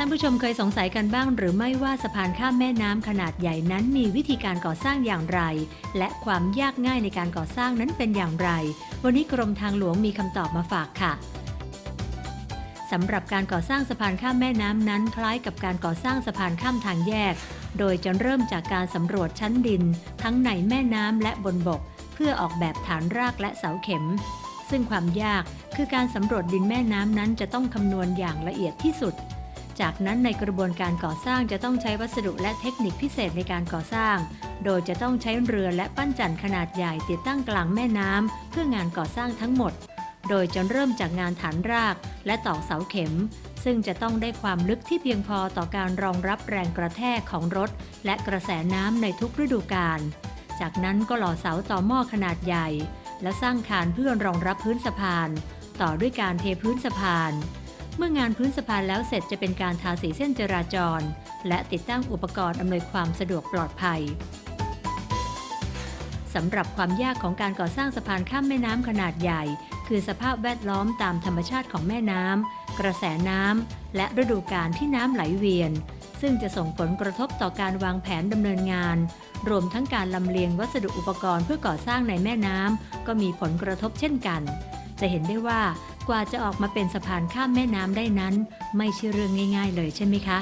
ท่านผู้ชมเคยสงสัยกันบ้างหรือไม่ว่าสะพานข้ามแม่น้ำขนาดใหญ่นั้นมีวิธีการก่อสร้างอย่างไร และความยากง่ายในการก่อสร้างนั้นเป็นอย่างไร วันนี้กรมทางหลวงมีคำตอบมาฝากค่ะสำหรับการก่อสร้างสะพานข้ามแม่น้ำนั้น คล้ายกับการก่อสร้างสะพานข้ามทางแยก โดยจะเริ่มจากการสำรวจชั้นดิน ทั้งในแม่น้ำและบนบก เพื่อออกแบบฐานรากและเสาเข็ม ซึ่งความยากคือการสำรวจดินแม่น้ำนั้นจะต้องคำนวณอย่างละเอียดที่สุด จากนั้นในกระบวนการก่อสร้างจะต้องใช้วัสดุและเทคนิคพิเศษในการก่อสร้าง โดยจะต้องใช้เรือและปั้นจันทร์ขนาดใหญ่ติดตั้งกลางแม่น้ำเพื่องานก่อสร้างทั้งหมด โดยจะเริ่มจากงานฐานรากและตอกเสาเข็ม ซึ่งจะต้องได้ความลึกที่เพียงพอต่อการรองรับแรงกระแทกของรถ และกระแสน้ำในทุกฤดูกาล จากนั้นก็หล่อเสาต่อหม้อขนาดใหญ่ และสร้างคานเพื่อรองรับพื้นสะพาน ต่อด้วยการเทพื้นสะพาน เมื่องานพื้นสะพานแล้วเสร็จจะเป็นการทาสีเส้นจราจร และติดตั้งอุปกรณ์อำนวยความสะดวกปลอดภัยสำหรับความยากของการก่อสร้างสะพานข้ามแม่น้ำขนาดใหญ่ คือสภาพแวดล้อมตามธรรมชาติของแม่น้ำกระแสน้ำและฤดูกาลที่น้ำไหลเวียน ซึ่งจะส่งผลกระทบต่อการวางแผนดำเนินงาน รวมทั้งการลำเลียงวัสดุอุปกรณ์เพื่อก่อสร้างในแม่น้ำก็มีผลกระทบเช่นกัน จะเห็นได้ว่า ว่าจะออกมาเป็นสะพานข้ามแม่น้ำได้นั้น ไม่ใช่เรื่องง่าย ๆ เลยใช่ไหมคะ